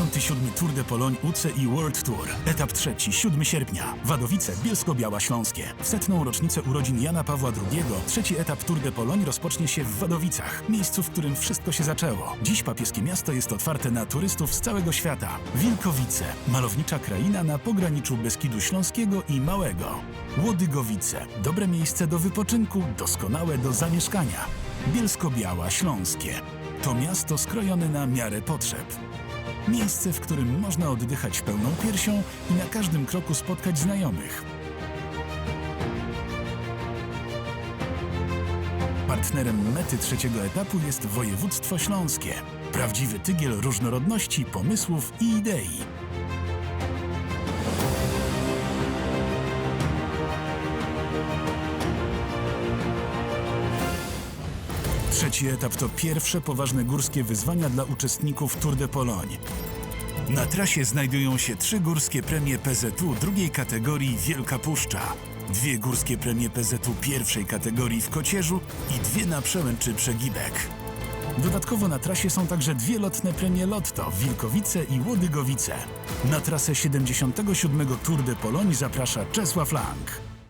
77. Tour de Pologne UCI World Tour. Etap trzeci, 7 sierpnia. Wadowice, Bielsko-Biała Śląskie. W setną rocznicę urodzin Jana Pawła II trzeci etap Tour de Pologne rozpocznie się w Wadowicach, miejscu, w którym wszystko się zaczęło. Dziś papieskie miasto jest otwarte na turystów z całego świata. Wilkowice, malownicza kraina na pograniczu Beskidu Śląskiego i Małego. Łodygowice, dobre miejsce do wypoczynku, doskonałe do zamieszkania. Bielsko-Biała Śląskie. To miasto skrojone na miarę potrzeb. Miejsce, w którym można oddychać pełną piersią i na każdym kroku spotkać znajomych. Partnerem mety trzeciego etapu jest województwo śląskie. Prawdziwy tygiel różnorodności, pomysłów i idei. Trzeci etap to pierwsze poważne górskie wyzwania dla uczestników Tour de Pologne. Na trasie znajdują się trzy górskie premie PZU drugiej kategorii Wielka Puszcza, dwie górskie premie PZU pierwszej kategorii w Kocierzu i dwie na Przełęczy Przegibek. Dodatkowo na trasie są także dwie lotne premie Lotto Wilkowice i Łodygowice. Na trasę 77. Tour de Pologne zaprasza Czesław Lang.